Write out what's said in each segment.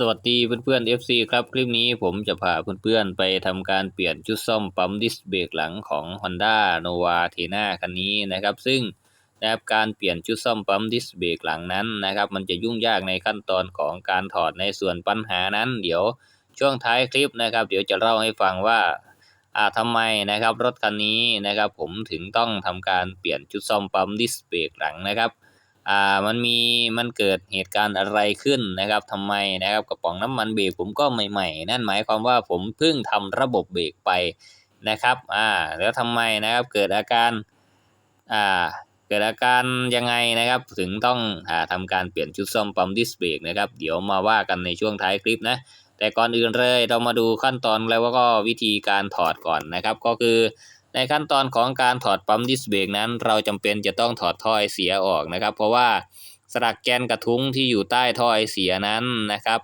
สวัสดีเพื่อนๆ FC ครับ คลิปนี้ผมจะพาเพื่อนๆ ไปทำการเปลี่ยนชุดซ่อมปั๊มดิสเบรกหลังของ Honda Nova t e n a คันนี้นะครับ ซึ่งนะครับการเปลี่ยนชุดซ่อมปั๊มดิสเบรกหลังนั้นนะครับ มันจะยุ่งยากในขั้นตอนของการถอดในส่วนปัญหานั้น เดี๋ยวช่วงท้ายคลิปนะครับ เดี๋ยวจะเล่าให้ฟังว่าอ่าทำไมนะครับรถคันนี้นะครับ ผมถึงต้องทำการเปลี่ยนชุดซ่อมปั๊มดิสเบรกหลังนะครับ อ่ามันมีมันเกิดเหตุการณ์อะไรขึ้นนะครับทำไมนะครับกระป๋องน้ำมันเบรกผมก็ใหม่ ๆ นั่นหมายความว่าผมเพิ่งทำระบบเบรกไปนะครับอ่าแล้วทำไมนะครับเกิดอาการอ่าเกิดอาการยังไงนะครับ ถึงต้องอ่าทำการเปลี่ยนชุดซ่อมปั๊มดิสเบรกนะครับ เดี๋ยวมาว่ากันในช่วงท้ายคลิปนะแต่ก่อนอื่นเลยเรามาดูขั้นตอนแล้วก็วิธีการถอดก่อนนะครับ ก็คือ ในขั้นตอนของการถอดปั๊มดิสเบรกนั้น เราจำเป็นจะต้องถอดท่อไอเสียออกนะครับ เพราะว่าสลักแกนกระทุ้งที่อยู่ใต้ท่อไอเสียนั้นนะครับ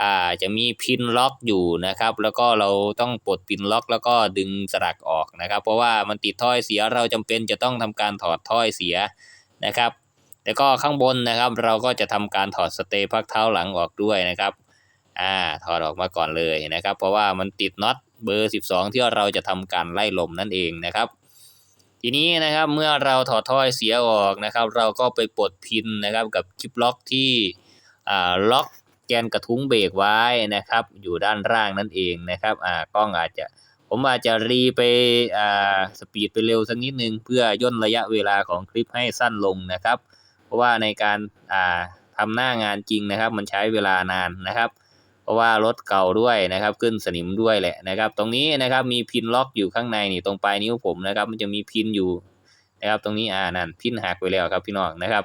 อ่าจะมีพินล็อกอยู่นะครับ แล้วก็เราต้องปลดพินล็อก แล้วก็ดึงสลักออกนะครับ เพราะว่ามันติดท่อไอเสียเราจำเป็นจะต้องทำการถอดท่อไอเสียนะครับแล้วก็ข้างบนนะครับ เราก็จะทำการถอดสเตย์พักเท้าหลังออกด้วยนะครับอ่าถอดออกมาก่อนเลยนะครับ เพราะว่ามันติดน็อต เบอร์ 12 ที่เราจะทำการไล่ลมนั่นเองนะครับ ทีนี้นะครับเมื่อเราถอดท่อไอเสียออกนะครับ เราก็ไปปลดพินนะครับกับคลิปล็อกที่อ่าล็อกแกนกระทุ้งเบรกไว้นะครับ อยู่ด้านล่างนั่นเองนะครับอ่ากล้องอาจจะผมอาจจะรีไปอ่าสปีดไปเร็วสักนิดนึง เพื่อย่นระยะเวลาของคลิปให้สั้นลงนะครับ เพราะว่าในการอ่าทำหน้างานจริงนะครับ มันใช้เวลานานนะครับ ราะว่ารถเก่าด้วยนะครับ ขึ้นสนิมด้วยแหละนะครับ ตรงนี้นะครับมีพินล็อกอยู่ข้างในนี่ตรงปลายนิ้วผมนะครับ มันจะมีพินอยู่นะครับตรงนี้อ่านั่นพินหักไปแล้วครับพี่น้องนะครับ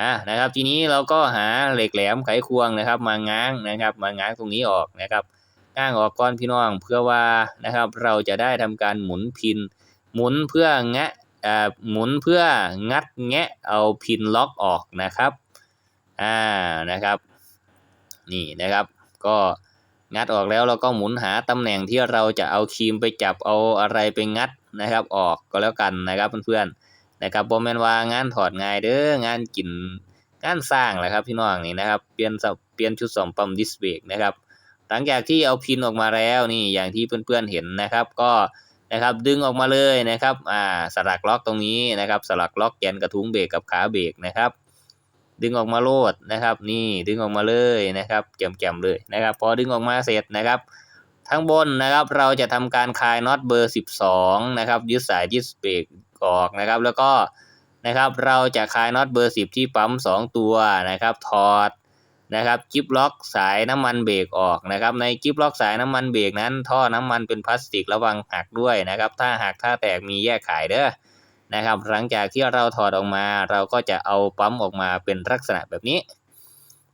อ่านะครับ ทีนี้เราก็หาเหล็กแหลมไขควงนะครับ มาง้างนะครับ มาง้างตรงนี้ออกนะครับง้างออกก้อนพี่น้องเพื่อว่านะครับ เราจะได้ทำการหมุนพิน หมุนเพื่อแงะอ่าหมุนเพื่องัดแงะเอาพินล็อกออกนะครับอ่านะครับ นี่นะครับ ก็งัดออกแล้วเราก็หมุนหาตำแหน่งที่เราจะเอาครีมไปจับเอาอะไรไปงัดนะครับออกก็แล้วกันนะครับเพื่อนๆนะครับบ่แมนว่างานถอดง่ายเด้องานกินงานสร้างแหละครับพี่น้องนี่นะครับเปลี่ยนเปลี่ยนชุดสอมปั๊มดิสเบรกนะครับหลังจากที่เอาพินออกมาแล้วนี่อย่างที่เพื่อนๆเห็นนะครับก็นะครับดึงออกมาเลยนะครับอ่าสลักล็อกตรงนี้นะครับสลักล็อกแกนกระทุ้งเบรกกับขาเบรกนะครับ ดึงออกมาโลดนะครับ นี่ดึงออกมาเลยนะครับแจ่มๆเลยนะครับ พอดึงออกมาเสร็จนะครับทั้งบนนะครับเราจะทำการคลายน็อตเบอร์ 12 นะครับยึดสายยึดเบรกออกนะครับ แล้วก็นะครับเราจะคลายน็อตเบอร์ 10 ที่ปั๊ม 2 ตัวนะครับถอดนะครับกิฟล็อกสายน้ำมันเบรกออกนะครับ ในกิฟล็อกสายน้ำมันเบรกนั้น ท่อน้ำมันเป็นพลาสติกระวังหักด้วยนะครับ ถ้าหักถ้าแตกมีแยกขายเด้อ นะครับ หลังจากที่เราถอดออกมา เราก็จะเอาปั๊มออกมาเป็นลักษณะแบบนี้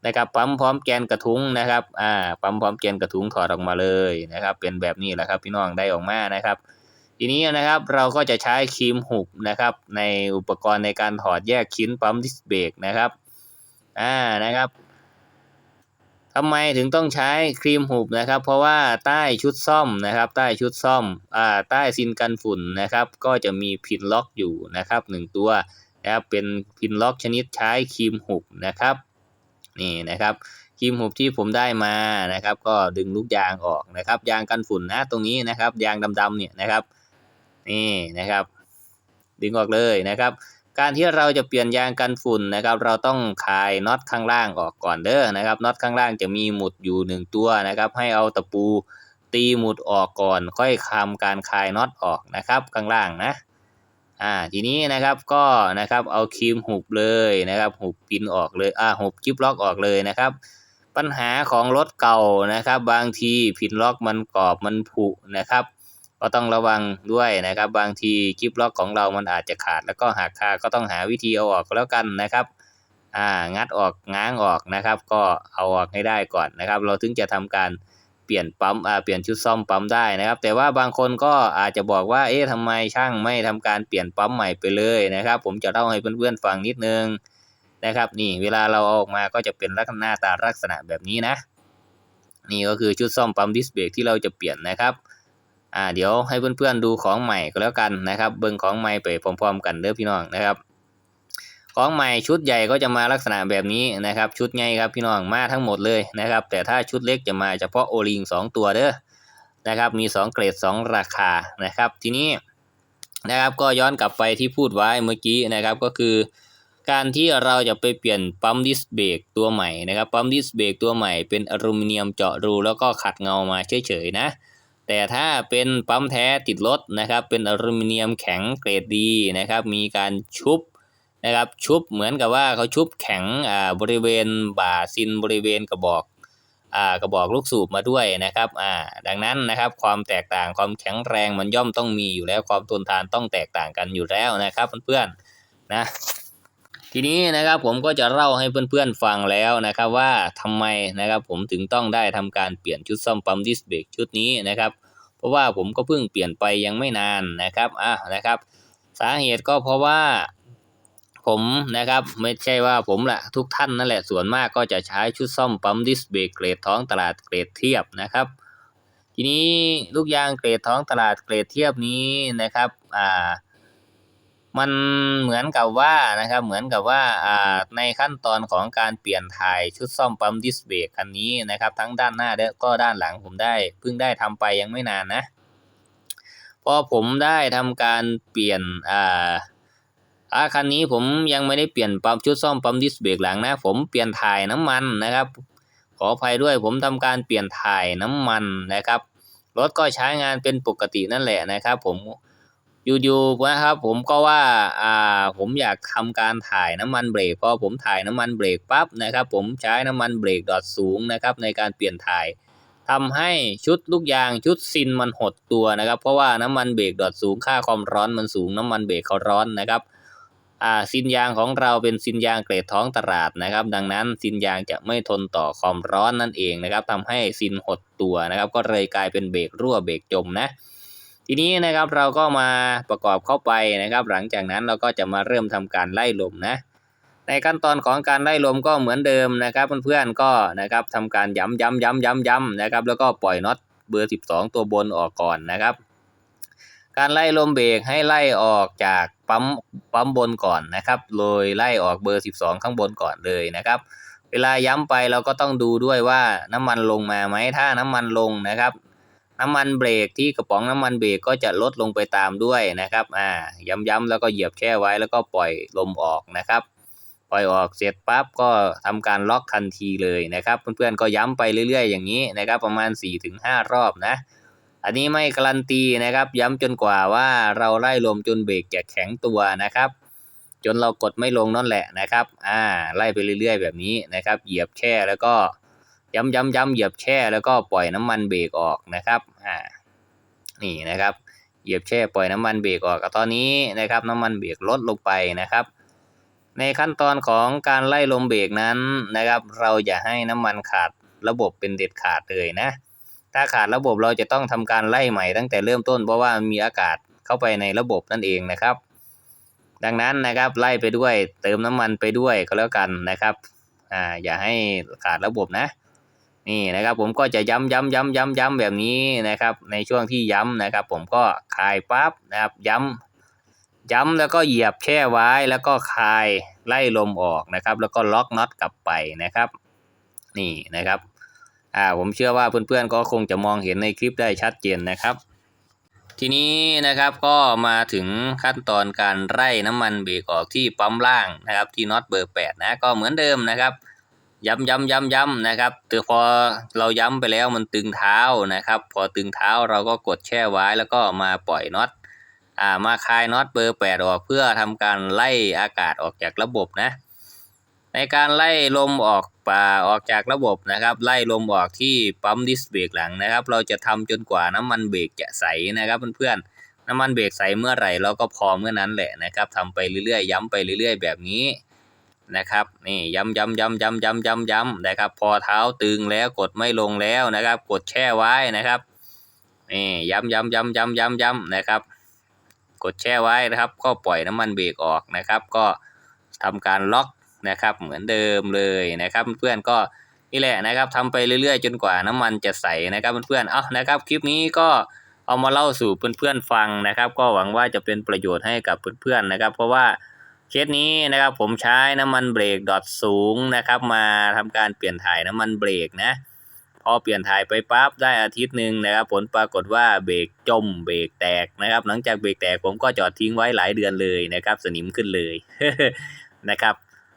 นะครับปั๊มพร้อมแกนกระทุ้งนะครับอ่าปั๊มพร้อมแกนกระทุ้งถอดออกมาเลยนะครับ เป็นแบบนี้แหละครับพี่น้องได้ออกมานะครับ ทีนี้นะครับเราก็จะใช้ครีมหุบนะครับ ในอุปกรณ์ในการถอดแยกชิ้นปั๊มดิสเบรกนะครับอ่านะครับ ทำไมถึงต้องใช้ครีมหุบนะครับ เพราะว่าใต้ชุดซ่อมนะครับ ใต้ชุดซ่อมอ่าใต้ซินกันฝุ่นนะครับ ก็จะมีพินล็อกอยู่นะครับหนึ่งตัวนะครับเป็นพินล็อกชนิดใช้ครีมหุบนะครับนี่นะครับครีมหุบที่ผมได้มานะครับ ก็ดึงลูกยางออกนะครับ ยางกันฝุ่นนะตรงนี้นะครับ ยางดำๆเนี่ยนะครับนี่นะครับ ดึงออกเลยนะครับ การที่เราจะเปลี่ยนยางกันฝุ่นนะครับ เราต้องคลายน็อตข้างล่างออกก่อนเด้อนะครับน็อตข้างล่างจะมีหมุดอยู่หนึ่งตัวนะครับ ให้เอาตะปูตีหมุดออกก่อน ค่อยทำการคลายน็อตออกนะครับข้างล่างนะอ่าทีนี้นะครับก็นะครับเอาครีมหุบเลยนะครับหุบปินออกเลยอ่าหุบกิฟล็อกออกเลยนะครับ ปัญหาของรถเก่านะครับ บางทีพินล็อกมันกรอบมันผุนะครับ ก็ต้องระวังด้วยนะครับ บางทีกิฟล็อกของเรามันอาจจะขาด แล้วก็หักคาก็ต้องหาวิธีเอาออกแล้วกันนะครับอ่างัดออกง้างออกนะครับ ก็เอาออกให้ได้ก่อนนะครับ เราถึงจะทำการเปลี่ยนปั๊มอ่าเปลี่ยนชุดซ่อมปั๊มได้นะครับ แต่ว่าบางคนก็อาจจะบอกว่าเอ๊ะทำไมช่างไม่ทำการเปลี่ยนปั๊มใหม่ไปเลยนะครับ ผมจะเล่าให้เพื่อนๆฟังนิดนึงนะครับ นี่เวลาเราเอาออกมาก็จะเป็นลักษณะตาลักษณะแบบนี้นะ นี่ก็คือชุดซ่อมปั๊มดิสเบรกที่เราจะเปลี่ยนนะครับ อ่าเดี๋ยวให้เพื่อนๆดูของใหม่ก็แล้วกันนะครับ เบิ่งของใหม่ไปพร้อมๆ กันเด้อพี่น้องนะครับ ของใหม่ชุดใหญ่ก็จะมาลักษณะแบบนี้นะครับ ชุดไงครับพี่น้องมาทั้งหมดเลยนะครับ แต่ถ้าชุดเล็กจะมาเฉพาะโอลิงสองตัวเด้อนะครับมีสองเกรดสองราคานะครับ ทีนี้นะครับก็ย้อนกลับไปที่พูดไว้เมื่อกี้นะครับก็คือ การที่เราจะไปเปลี่ยนปั๊มดิสเบรกตัวใหม่นะครับปั๊มดิสเบรกตัวใหม่เป็นอลูมิเนียมเจาะรูแล้วก็ขัดเงามาเฉยๆนะ แต่ถ้าเป็นปั๊มแท้ติดรถนะครับ เป็นอลูมิเนียมแข็งเกรดดีนะครับ มีการชุบนะครับ ชุบเหมือนกับว่าเขาชุบแข็งอ่าบริเวณบ่าซินบริเวณกระบอกอ่ากระบอกลูกสูบมาด้วยนะครับอ่าดังนั้นนะครับความแตกต่างความแข็งแรงมันย่อมต้องมีอยู่แล้วความทนทานต้องแตกต่างกันอยู่แล้วนะครับเพื่อนๆนะ ทีนี้นะครับผมก็จะเล่าให้เพื่อนๆฟังแล้วนะครับว่าทำไมนะครับผมถึงต้องได้ทำการเปลี่ยนชุดซ่อมปั๊มดิสเบรกชุดนี้นะครับ เพราะว่าผมก็เพิ่งเปลี่ยนไปยังไม่นานนะครับอะนะครับ สาเหตุก็เพราะว่าผมนะครับไม่ใช่ว่าผมแหละทุกท่านนั่นแหละส่วนมากก็จะใช้ชุดซ่อมปั๊มดิสเบรกเกรดท้องตลาดเกรดเทียบนะครับ ทีนี้ลูกยางเกรดท้องตลาดเกรดเทียบนี้นะครับอ่า มันเหมือนกับว่านะครับเหมือนกับว่าอ่าในขั้นตอนของการเปลี่ยนถ่ายชุดซ่อมปั๊มดิสเบรกคันนี้นะครับทั้งด้านหน้าและก็ด้านหลังผมได้เพิ่งได้ทำไปยังไม่นานนะพอผมได้ทำการเปลี่ยนอ่าอ่าคันนี้ผมยังไม่ได้เปลี่ยนปั๊มชุดซ่อมปั๊มดิสเบรกหลังนะ ผมเปลี่ยนถ่ายน้ำมันนะครับ ขออภัยด้วยผมทำการเปลี่ยนถ่ายน้ำมันนะครับรถก็ใช้งานเป็นปกตินั่นแหละนะครับ ผม อยู่ๆนะครับ ผมก็ว่าอ่าผมอยากทำการถ่ายน้ำมันเบรกพอผมถ่ายน้ำมันเบรกปั๊บนะครับ ผมใช้น้ำมันเบรกดอทสูงนะครับ ในการเปลี่ยนถ่ายทำให้ชุดลูกยางชุดซินมันหดตัวนะครับ เพราะว่าน้ำมันเบรกดอทสูงค่าความร้อนมันสูงน้ำมันเบรกเขาร้อนนะครับอ่าซินยางของเราเป็นซินยางเกรดท้องตลาดนะครับ ดังนั้นซินยางจะไม่ทนต่อความร้อนนั่นเองนะครับทำให้ซินหดตัวนะครับ ก็เลยกลายเป็นเบรกรั่วเบรกจมนะ ทีนี้นะครับเราก็มาประกอบเข้าไปนะครับ หลังจากนั้นเราก็จะมาเริ่มทำการไล่ลมนะ ในขั้นตอนของการไล่ลมก็เหมือนเดิมนะครับ เพื่อนๆก็นะครับทำการย้ำย้ำย้ำย้ำย้ำนะครับ แล้วก็ปล่อยน็อตเบอร์ 12 ตัวบนออกก่อนนะครับ การไล่ลมเบรกให้ไล่ออกจากปั๊มปั๊มบนก่อนนะครับโดยไล่ออกเบอร์ 12 ข้างบนก่อนเลยนะครับ เวลาย้ำไปเราก็ต้องดูด้วยว่าน้ำมันลงมาไหมถ้าน้ำมันลงนะครับ น้ำมันเบรกที่กระป๋องน้ำมันเบรกก็จะลดลงไปตามด้วยนะครับอ่าย้ำๆแล้วก็เหยียบแช่ไว้แล้วก็ปล่อยลมออกนะครับปล่อยออกเสร็จปั๊บก็ทำการล็อกทันทีเลยนะครับ เพื่อนๆก็ย้ำไปเรื่อย ๆ อย่างนี้นะครับ ประมาณ 4-5 รอบนะ อันนี้ไม่การันตีนะครับ ย้ำจนกว่าว่าเราไล่ลมจนเบรกจะแข็งตัวนะครับ จนเรากดไม่ลงนั่นแหละนะครับ อ่า ไล่ไปเรื่อย ๆ แบบนี้นะครับ เหยียบแช่แล้วก็ ย้ำย้ำย้ำเหยียบแช่แล้วก็ปล่อยน้ำมันเบรกออกนะครับอ่านี่นะครับ เหยียบแช่ปล่อยน้ำมันเบรกออกตอนนี้นะครับ น้ำมันเบรกลดลงไปนะครับ ในขั้นตอนของการไล่ลมเบรกนั้นนะครับ เราอย่าให้น้ำมันขาดระบบเป็นเด็ดขาดเลยนะ ถ้าขาดระบบเราจะต้องทำการไล่ใหม่ตั้งแต่เริ่มต้นเพราะว่ามีอากาศเข้าไปในระบบนั่นเองนะครับ ดังนั้นนะครับไล่ไปด้วยเติมน้ำมันไปด้วยก็แล้วกันนะครับอ่าอย่าให้ขาดระบบนะ นี่นะครับผมก็จะย้ำย้ำย้ำย้ำย้ำแบบนี้นะครับ ในช่วงที่ย้ำนะครับ ผมก็คลายปั๊บนะครับ ย้ำย้ำแล้วก็เหยียบแช่ไว้แล้วก็คลายไล่ลมออกนะครับ แล้วก็ล็อกน็อตกลับไปนะครับ นี่นะครับอ่าผมเชื่อว่าเพื่อนๆก็คงจะมองเห็นในคลิปได้ชัดเจนนะครับ ทีนี้นะครับก็มาถึงขั้นตอนการไล่น้ำมันเบรกออกที่ปั๊มล่างนะครับ ที่น็อตเบอร์8นะก็เหมือนเดิมนะครับ ย้ำย้ำย้ำย้ำนะครับแต่พอเราย้ำไปแล้วมันตึงเท้านะครับ พอตึงเท้าเราก็กดแช่ไว้แล้วก็มาปล่อยน็อตอ่ามาคลายน็อตเบอร์แปดออกเพื่อทำการไล่อากาศออกจากระบบนะ ในการไล่ลมออกป่าออกจากระบบนะครับ ไล่ลมออกที่ปั๊มดิสเบรกหลังนะครับ เราจะทำจนกว่าน้ำมันเบรกจะใสนะครับเพื่อนๆน้ำมันเบรกใสเมื่อไหร่เราก็พอเมื่อนั้นแหละนะครับทำไปเรื่อยๆ ย้ำไปเรื่อย ๆ แบบนี้ นะครับนี่ย้ำย้ำย้ำย้ำย้ำย้ำย้ำนะครับ พอเท้าตึงแล้วกดไม่ลงแล้วนะครับ กดแช่ไว้นะครับนี่ย้ำย้ำย้ำย้ำย้ำย้ำนะครับ กดแช่ไว้นะครับ ก็ปล่อยน้ำมันเบรกออกนะครับ ก็ทำการล็อกนะครับ เหมือนเดิมเลยนะครับ เพื่อนก็นี่แหละนะครับทำไปเรื่อยๆ จนกว่าน้ำมันจะใสนะครับเพื่อนๆเอานะครับ คลิปนี้ก็เอามาเล่าสู่เพื่อนๆฟังนะครับ ก็หวังว่าจะเป็นประโยชน์ให้กับเพื่อนๆนะครับ เพราะว่า เคสนี้นะครับผมใช้น้ำมันเบรกดอทสูงนะครับ มาทำการเปลี่ยนถ่ายน้ำมันเบรกนะ พอเปลี่ยนถ่ายไปปั๊บได้อาทิตย์หนึ่งนะครับ ผลปรากฏว่าเบรกจมเบรกแตกนะครับ หลังจากเบรกแตกผมก็จอดทิ้งไว้หลายเดือนเลยนะครับ สนิมขึ้นเลยนะครับ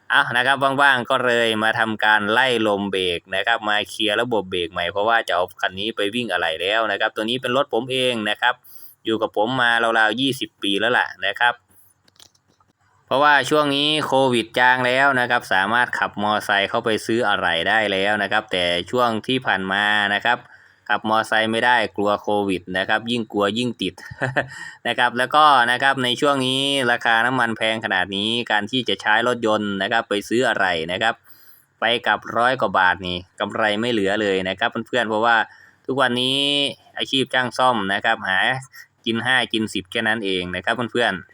เอานะครับว่างๆก็เลยมาทำการไล่ลมเบรกนะครับ มาเคลียร์ระบบเบรกใหม่เพราะว่าจะเอาคันนี้ไปวิ่งอะไรแล้วนะครับ ตัวนี้เป็นรถผมเองนะครับ อยู่กับผมมาราวๆ20 ปีแล้วล่ะนะครับ ราะว่าช่วงนี้โควิดจางแล้วนะครับ สามารถขับมอไซค์เข้าไปซื้ออะไรได้แล้วนะครับ แต่ช่วงที่ผ่านมานะครับ ขับมอไซค์ไม่ได้กลัวโควิดนะครับ ยิ่งกลัวยิ่งติดนะครับ แล้วก็นะครับในช่วงนี้ราคาน้ำมันแพงขนาดนี้การที่จะใช้รถยนต์นะครับ ไปซื้ออะไรนะครับ ไปกับร้อยกว่าบาทนี่กำไรไม่เหลือเลยนะครับ เพื่อนๆเพราะว่าทุกวันนี้อาชีพจ้างซ่อมนะครับ หากินห้ากินสิบแค่นั้นเองนะครับเพื่อนๆ